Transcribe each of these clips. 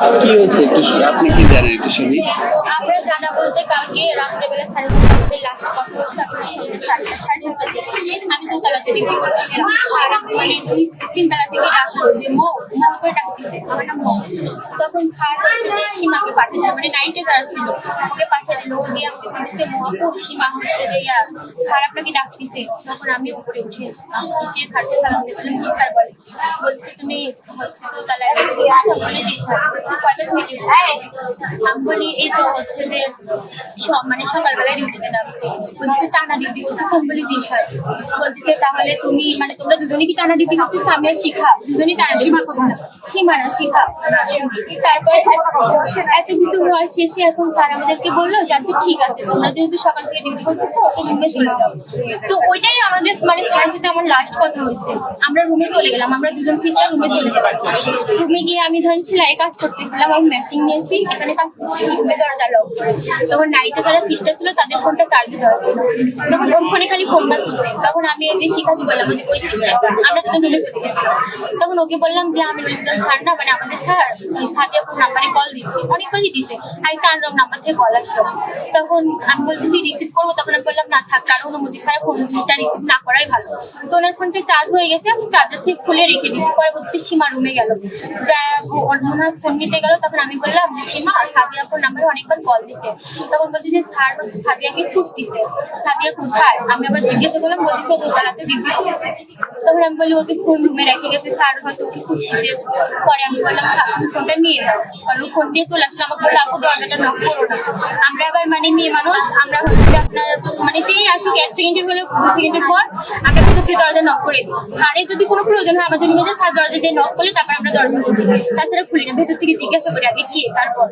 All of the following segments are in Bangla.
কি হয়েছে একটু আপনি কি জানেন একটু শুনি জানা বলতে কালকে রাত্রেবেলা সাড়ে সাতটা আমাদের লাস্ট কথা হচ্ছে আপনার সন্ধ্যা সাতটা, সাড়ে সাতটার দিকে আমি দোতলাতে ডিউটি করতেছিলাম আর মানে তিন- তিনতলা থেকে ডাকলো যে, মৌ মৌ করে ডাকতেছে আমার নাম মৌ। তখন স্যার হচ্ছে যে, সীমাকে পাঠিয়ে দিল। মানে নাইটে যারা ছিল, ওকে পাঠিয়ে দিল। ও দিয়ে আমাকে বলতেছে মহাপু সীমা হচ্ছে যে, ইয়া, স্যার আপনাকে ডাকতেছে। তখন আমি উপরে উঠে এসেছিলাম এসে স্যারকে সালাম দিয়েছিলাম জি, স্যার বলে বলছে, তুমি হচ্ছে দোতলায় বলে, জি, স্যার। বলছে, কয়টা থেকে আমি বলি, এই তো হচ্ছে যে স- মানে সকালবেলায় ডিউটিতে নামছি বলছে টানা ডিউটি করতেছে আমি বলি জি স্যার বলতেছে তাহলে তুমি মানে তোমরা দুজনে কি টানা ডিউটি করতেছো? আমি আর শিখা। দুজনেই টানা ডিউটি শিখা। তারপর এত কিছু হওয়ার শেষে এখন স্যার আমাদেরকে বলল যে আচ্ছা ঠিক আছে তোমরা যেহেতু সকাল থেকে ডিউটি করতেছো তো রুমে চলে যাও। তো ওইটাই আমাদের মানে স্যারের সাথে আমার লাস্ট কথা হয়েছে। আমরা রুমে চলে গেলাম আমরা দুজন সিস্টার রুমে চলে গেলাম। রুমে গিয়ে আমি ধরেন সেলাই কাজ করতেছিলাম আমি মেশিন নিয়েছি এখানে কাজ করতেছি রুমে দরজা লক তখন নাইটে যারা সিস্টার ছিল, তাদের ফোনটা চার্জে দেওয়া ছিল তখন ওর ফোনে খালি ফোন বাজতেছে তখন আমি এই যে শিখাতে বললাম যে ওই সিস্টার আমরা দুজন রুমে চলে গেছিলাম তখন ওকে বললাম যে, আমি ইসলাম স্যার না মানে আমাদের স্যার ওই সাদিয়া ফোন নাম্বারে কল দিচ্ছে। অনেকবারই দিছে আর একটা আনরং নাম্বার থেকে কল আসলো। তখন আমি বলতেছি রিসিভ করব? তখন আমি বললাম, না, থাক কারণ অনুমতি স্যার ফোনটা রিসিভ না করাই ভালো। তো ওনার ফোনটা চার্জ হয়ে গেছে, আমি চার্জার থেকে খুলে রেখে দিয়েছি। পরবর্তীতে সীমা রুমে গেল। যা ওনার ফোন নিতে গেল। তখন আমি বললাম যে, সীমা সাদিয়া ফোন নাম্বারে অনেকবার কল দিছে। তখন বলছি যে, স্যার হচ্ছে সাদিয়াকে খুঁজতিছে সাদিয়া কোথায়? আমি আবার জিজ্ঞাসা করলাম, বলছি ও দোতলাতে ডিউটি করতেছে। তখন আমি বলি ও যে ফোন রুমে রেখে গেছে, স্যার হয়তো ওকে খুঁজতেছে পরে আমি বললাম ফোনটা নিয়ে যাও। ও ফোন নিয়ে চলে আসলো আমাকে বলল, আপু, দরজাটা নক করো না। আমরা আবার মানে মেয়ে মানুষ, আমরা হচ্ছে আপনার মানে যেই আসুক, এক সেকেন্ডের হলে দু সেকেন্ডের পর আমরা কিন্তু তুই দরজা নক করে দিই। স্যারের যদি কোনো প্রয়োজন হয় আমাদের রুমে স্যার দরজা দিয়ে নক করলে তারপর আমরা দরজা খুলি। তাছাড়া খুলি না, ভেতর থেকে জিজ্ঞাসা করি আগে কে, তারপর।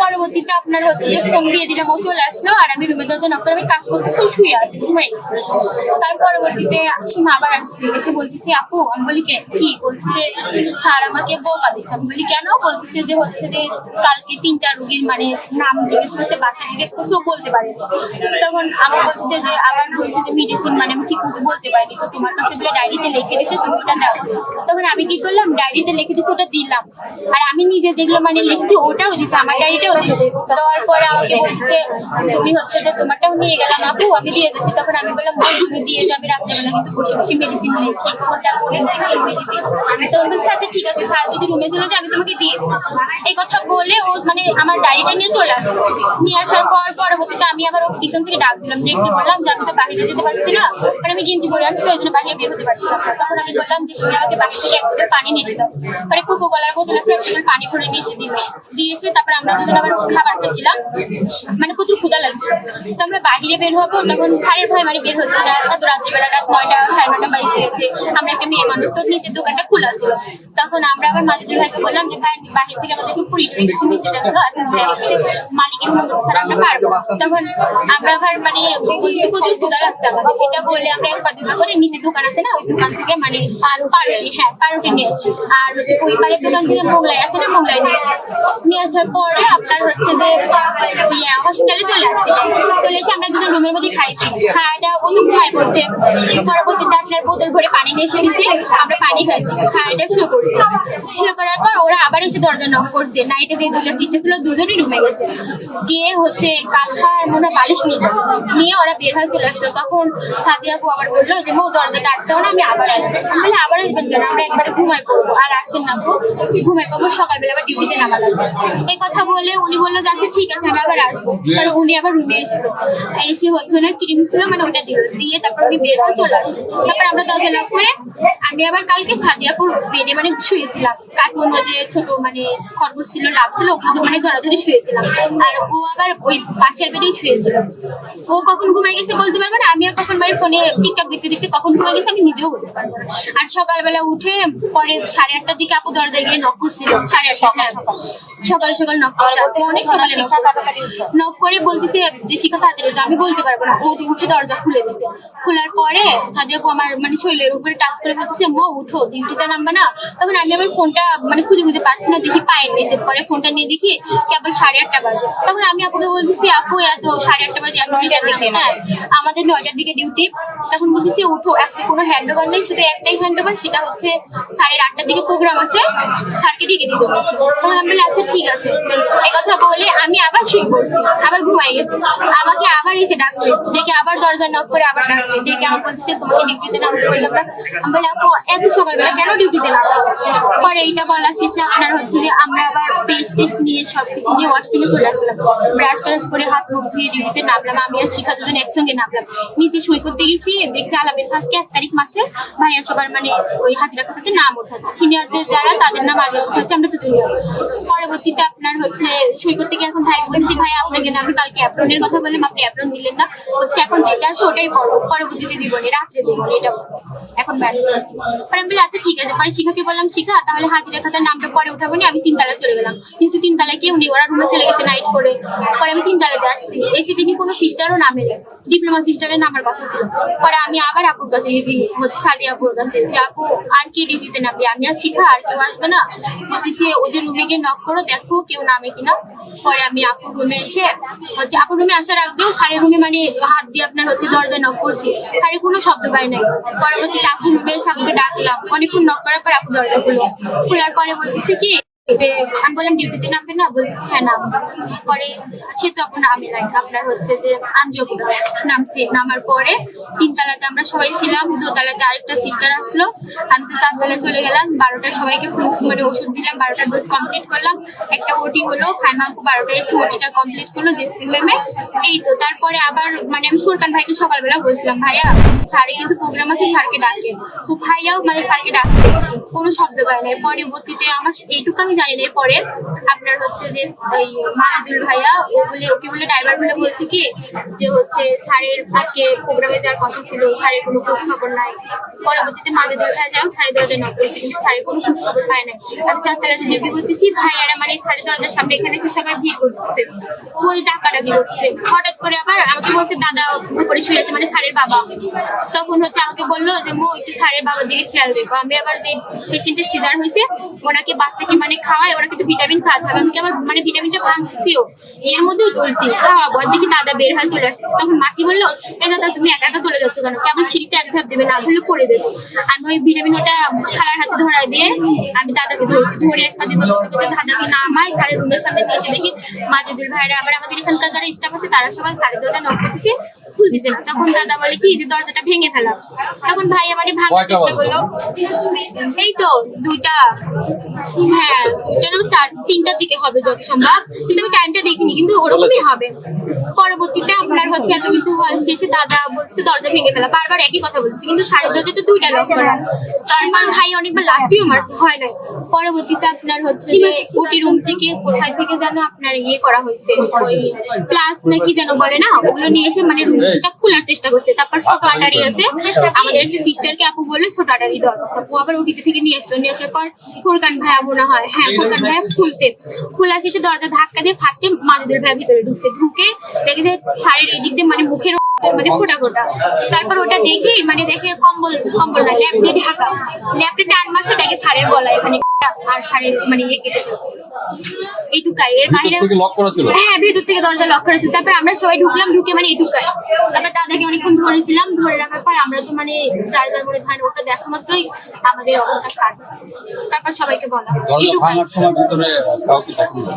পরবর্তীতে আপনার হচ্ছে যে ফোন দিয়ে দিলাম ও চলে আসলো আর আমি রুমে দরজা নক করে আমি কাজ করতেছি শুয়ে আছি ঘুমাই গেছে। তার পরবর্তীতে সীমা আবার আসছে এসে বলতেছে আপু আমি বলি "কে- কি? বলতেছে স্যার আমাকে বোকা দিছে। আমি বলি কেন? বলতেছে যে হচ্ছে যে কালকে তিনটা রুগীর মানে নাম জিজ্ঞেস করছে বাসা জিজ্ঞেস করছে ও বলতে পারে তখন আমার বলছে যে আবার বলছে যে মেডিসিন মানে আমি ঠিক মতো বলতে পারিনি তো তোমার কাছে বলে ডায়েরিতে লিখে দিছে তুমি ওটা দাও। তখন আমি কি করলাম ডায়েরিতে লিখে দিছে ওটা দিলাম। আর আমি নিজে যেগুলো মানে লিখছি ওটাও দিছে আমার ডায়েরিটাও দিছে। দেওয়ার পরে আমাকে বলছে তুমি হচ্ছে যে তোমারটাও নিয়ে গেলাম আপু আমি দিয়ে দিচ্ছি। তখন আমি বললাম "বল, তুমি দিয়ে যাবে রাত্রেবেলা কিন্তু বসে বসে মেডিসিন লিখি কোনটা করে সেই মেডিসিন তখন বলছে আচ্ছা ঠিক আছে স্যার যদি রুমে চলে যায় আমি তোমাকে দিয়ে এই কথা বলে ও মানে আমার ডায়েরিটা নিয়ে চলে আসলো। নিয়ে আসার পর পরবর্তীতে আমি আবার ও পিছন থেকে ডাক দিলাম যে একটু বললাম যে আমি তো বাইরে যেতে পারছি না মানে আমি গেঞ্জি পরে আছি তো এই জন্য বাইরে বের হতে পারছি না। তখন আমি বললাম যে তুমি আমাকে বাড়ি থেকে এক পানি নিয়ে এসে দাও। পরে কোকো কলার বোতল আছে পানি ভরে নিয়ে এসে দিল। দিয়ে এসে তারপর আমরা দুজন আবার খাবার খাইছিলাম। মানে প্রচুর ক্ষুধা লাগছিল তো আমরা বাইরে বের হব তখন সাড়ে ভয় মানে বের হচ্ছে না। এত রাত্রিবেলা রাত নয়টা সাড়ে নয়টা বাইশে গেছে। আমরা একটা মেয়ে মানুষ তো নিচের দোকানটা খোলা ছিল। তখন আমরা আবার মাজিদুল ভাইকে বললাম যে ভাই বাহির থেকে আমাদেরকে পুরি টুরি কিছু নিচে বলছে, মালিকের মতো স্যার আমরা পারব তখন আমরা আবার মানে বলছি প্রচুর ক্ষুধা লাগছে আমাদের। এটা বলে আমরা একবার দুবার করে নিচে দোকান আছে না ওই দোকান থেকে মানে আর পারুটি হ্যাঁ পারুটি নিয়ে আসি আর হচ্ছে ওই পাড়ের দোকান থেকে মোগলাই আছে না মোগলাই নিয়ে আসি নিয়ে আসার পরে আপনার হচ্ছে যে হসপিটালে চলে আসছি। চলে এসে আমরা দুজন রুমের মধ্যে খাইছি। খাওয়াটা ও তো ঘুমায় পড়ছে। পরবর্তীতে আপনার বোতল ভরে পানি নিয়ে এসে দিছি। আমরা পানি খাইছি। খাওয়াটা শুয়ে করছি। শুয়ে করার পর ওরা আবার এসে দরজা নক করছে। নাইটে যে দুটো সিস্টার ছিল, দুজনই রুমে গেছে। গিয়ে হচ্ছে কাঁথা মনে হয় বালিশ নিয়ে নিয়ে ওরা বের হয়ে চলে আসলো। তখন সাদিয়া আবার বলল যে, মো, দরজাটা আটকাও না, আমি আবার আসব। আমি আবার আসবেন কেন? আমরা একবারে ঘুমাই পড়ব। আর আসেন না ঘুমাই পড়ব। সকালবেলা আবার ডিউটিতে নামা লাগবে এই কথা বলে উনি বলল যে আচ্ছা ঠিক আছে। আমি আবার আসব। কারণ উনি আবার রুমে এসলো এসে হচ্ছে ওনার ক্রিম ছিল মানে ওটা দিল দিয়ে তারপর উনি বের হয়ে চলে আসেন। তারপর আমরা দরজা লক করে আমি আবার কালকে সাদিয়াপুর বেডে মানে শুয়েছিলাম। কার্টুন যে ছোট মানে খরগোশ ছিল লাভ ছিল ওগুলো তো মানে জড়াধরে শুয়েছিলাম। আর ও আবার ওই পাশের বেডেই শুয়েছিল। ও কখন ঘুমাই গেছে বলতে পারব না? আমিও কখন মানে ফোনে টিকটক দেখতে দেখতে কখন ঘুমাই গেছে আমি নিজেও বলতে পারব না। আর সকালবেলা উঠে পরে সাড়ে আটটার দিকে আপু দরজায় গিয়ে নক করছিল। সাড়ে আটটা হ্যাঁ। সকাল। সকাল নক করছে। অনেক সকালে নক নক করে বলতেছে যে শিখা তাড়াতাড়ি। আমি বলতে পারব না। ও উঠে দরজা খুলে দিছে। খোলার পরে সাদিয়াপু আমার মানে শরীরের উপরে টাচ করে বলতেছে মো উঠো ডিউটিতে নামবে না। তখন আমি আবার ফোনটা মানে খুঁজে খুঁজে পাচ্ছি না দেখি পায়ের নিচে পরে ফোনটা নিয়ে দেখি কেবল সাড়ে আটটা বাজে। তখন আমি আপুকে বলতেছি আপু এত সাড়ে আটটা বাজে নয়টার দিকে হ্যাঁ আমাদের নয়টার দিকে ডিউটি। তখন বলতেছি উঠো আজকে কোনো হ্যান্ড ওভার নেই শুধু একটাই হ্যান্ড ওভার সেটা হচ্ছে সাড়ে আটটার দিকে প্রোগ্রাম আছে স্যারকে ডেকে দিতে তখন আমি বলি আচ্ছা ঠিক আছে। এই কথা বলে আমি আবার শুয়ে পড়ছি, আবার ঘুমাই গেছি। আমাকে আবার এসে ডাকছে ডেকে আবার দরজা নক করে আবার ডাকছে। ডেকে আমাকে বলছে, তোমাকে ডিউটিতে নামতে বললাম না। আমি বলি আপু, এত সকালবেলা কেন ডিউটিতে নামবো পরে এইটা বলা শেষে আপনার হচ্ছে যে আমরা আবার পেস্ট টেস্ট নিয়ে সবকিছু নিয়ে ওয়াশরুমে চলে আসলাম। ব্রাশ টাশ করে হাত মুখ ধুয়ে ডিউটিতে নামলাম। আমি আর শিখা দুজন একসঙ্গে নামলাম। নিচে সই করতে গেছি, দেখছি আলামের ফার্স্টে এক তারিখ মাসে ভাইয়া সবার মানে ওই হাজিরা খাতাতে নাম ওঠাচ্ছে। সিনিয়রদের যারা, তাদের নাম আগে উঠাচ্ছে, আমরা তো জুনিয়র পরবর্তীতে আপনার হচ্ছে সই করতে গিয়ে এখন ভাই বলেছি, ভাই, আপনাকে আমি কালকে অ্যাপ্রনের কথা বললাম, আপনি অ্যাপ্রন দিলেন না। বলছি, এখন যেটা আছে ওটাই পড়ো পরবর্তীতে দিব রাত্রে দিব এটা এখন ব্যস্ত আছি। আমি বলি আচ্ছা ঠিক আছে। পরে শিখাকে বললাম, শিখা, তাহলে হাজিরা খাতার নামটা পরে উঠাবো আমি তিনতলা চলে গেলাম। যেহেতু তিনতলায় কেউ নেই, ওরা রুমে চলে গেছে নাইট করে। পরে আমি তিনতলাতে আসছি। এসে দেখি কোনো সিস্টারও নামে ডিপ্লোমা সিস্টারের নামার কথা ছিল। পরে আমি আবার আপুর কাছে গেছি, হচ্ছে সাদি আপুর কাছে। যে, আপু, আর কে ডিউটিতে নামবে? আমি আর শিখা, আর কেউ আসবে না? বলতেছে, ওদের রুমে গিয়ে নক করো, দেখো কেউ নামে কিনা। পরে আমি আপুর রুমে এসে, হচ্ছে আপুর রুমে আসার আগেও সারি রুমে মানে হাত দিয়ে আপনার হচ্ছে দরজা নক করছি। শাড়ি কোনো শব্দ পাই নাই। পরবর্তীতে আপুর রুমে আপুকে ডাকলাম। অনেকক্ষণ নক করার পর আপু দরজা খুলল। খোলার পরে বলতেছে কি যে আমি বললাম ডিউটিতে নামবে না, বলছি হ্যাঁ নাম পরে সে তখন আমি নাই আপনার হচ্ছে যে আঞ্জপুর নামছি। নামার পরে তিনতলাতে আমরা সবাই ছিলাম, দোতলাতে আরেকটা সিস্টার আসলো। আমি তো চারতলায় চলে গেলাম, বারোটায় সবাইকে ফ্লুক্স মানে ওষুধ দিলাম, বারোটা ডোজ কমপ্লিট করলাম। একটা ওটি হলো ফাইমাকু বারোটায় এসে ওটিটা কমপ্লিট করল জেসপি ম্যামে এই তো, তারপরে আবার মানে আমি ফুরকান ভাইকে সকালবেলা বলছিলাম, ভাইয়া স্যারে কিন্তু প্রোগ্রাম আছে স্যারকে ডাকে। তো ভাইয়াও মানে স্যারকে ডাকছে, কোনো শব্দ পায় নাই পরবর্তীতে আমার এইটুকু আমি জানি না পরে আপনার হচ্ছে যে ওই মাহাদুল ভাইয়া, ও বলে, ওকে বলে ড্রাইভার বলে বলছে কি, যে হচ্ছে স্যারের আজকে প্রোগ্রামে যাওয়ার কথা ছিল, স্যারের কোনো খোঁজ খবর নাই। পরবর্তীতে মাহাদুল ভাইয়া যাও সাড়ে দরজায় নক করেছে, কিন্তু স্যারের কোনো খোঁজ খবর পায় নাই। আমি চারতলাতে ডিউটি করতেছি ভাইয়ারা মানে সাড়ে দরজার সামনে এখানে এসে সবাই ভিড় করতেছে ওই ডাকাডাকি করছে। হঠাৎ করে আবার আমাকে বলছে, দাদা, উপরে শুয়ে আছে মানে স্যারের বাবা। তখন হচ্ছে আমাকে বলল যে, মো, একটু স্যারের বাবার দিকে খেয়াল রেখো। আমি আবার যে পেশেন্টের সিজার হয়েছে, ওনাকে বাচ্চাকে মানে খাওয়ায় ওনাকে তো ভিটামিন খাওয়াতে হবে আমি কি আবার মানে ভিটামিনটা ভাঙছিও। এর মধ্যেও ডলছি খাওয়াবো আর দেখি দাদা বের হয়ে চলে আসছে। তখন মাসি বলল, এ দাদা, তুমি একা একা চলে যাচ্ছ কেন? কেমন সিঁড়িতে এক ধাপ দেবে না? ধরলে পড়ে যাবে। আমি ওই ভিটামিন ওটা খালার হাতে ধরাই দিয়ে আমি দাদাকে ধরেছি। ধরে একটা দিব দাদাকে নামাই স্যারের রুমের সামনে নিয়ে এসে দেখি মাজিদুল ভাইরা, আবার আমাদের এখানকার যারা স্টাফ আছে, তারা সবাই সাড়ে দরজা নক করতেছে। তখন দাদা বলে কি যে দরজাটা ভেঙে ফেলা তখন ভাই মানে ভাঙার চেষ্টা করল। এই তো দুইটা হ্যাঁ দুইটা না চার তিনটার দিকে হবে যত সম্ভব। কিন্তু আমি টাইমটা দেখিনি কিন্তু ওরকমই হবে। পরবর্তীতে আপনার হচ্ছে এত কিছু হয় শেষে দাদা বলছে দরজা ভেঙে ফেলা। বারবার একই কথা বলছে কিন্তু সাড়ে দরজা তো দুইটা লক করা। তারপর ভাই অনেকবার লাঠিও মারছে হয় নাই। পরবর্তীতে আপনার হচ্ছে ওটি রুম থেকে কোথায় থেকে যেন আপনার ইয়ে করা হয়েছে ওই ক্লাস নাকি যেন বলে না ওগুলো নিয়ে এসে মানে রুমটা খোলার চেষ্টা করছে তারপর ছোট আটারি আছে। আমাদের একটা সিস্টারকে আপু বলল ছোট আটারি দরকার। আপু আবার উঠিতে থেকে নিয়ে আসলো নিয়ে আসার পর ফুরকান ভাইয়া মনে হয় হ্যাঁ ফুরকান ভাইয়া খুলছে। খোলা শেষে দরজা ধাক্কা দিয়ে ফার্স্টে মাদুদের ভাইয়া ভিতরে ঢুকছে। ঢুকে দেখে যে শাড়ির এই দিক দিয়ে মানে মুখের মানে ফোটা ফোটা। তারপর ওটা দেখে মানে দেখে কম্বল কম্বল না ল্যাপ দিয়ে ঢাকা। ল্যাপটা টান মারছে দেখে সারের গলা এখানে আর সারের মানে ইয়ে কেটে এইটুকাই এর বাইরে থেকে লক করা ছিল? হ্যাঁ ভেতর থেকে দরজা লক করেছে তারপর আমরা সবাই ঢুকলাম ঢুকে মানে এটুকাই। তারপর দাদাকে অনেকক্ষণ ধরেছিলাম ধরে রাখার পর আমরা তো মানে যার যার মনে ধান ওটা দেখা মাত্রই আমাদের অবস্থা খারাপ। তারপর সবাইকে বলা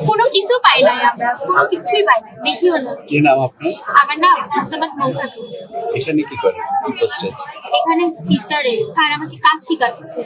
কোনো কিছু পাই নাই আমরা। কোনো কিছুই পাই নাই। দেখিও না। আমার নাম মোসাম্মদ এখানে কি করে? কি পোস্ট আছে এখানে সিস্টারে স্যার আমাকে কাজ শিখাচ্ছে।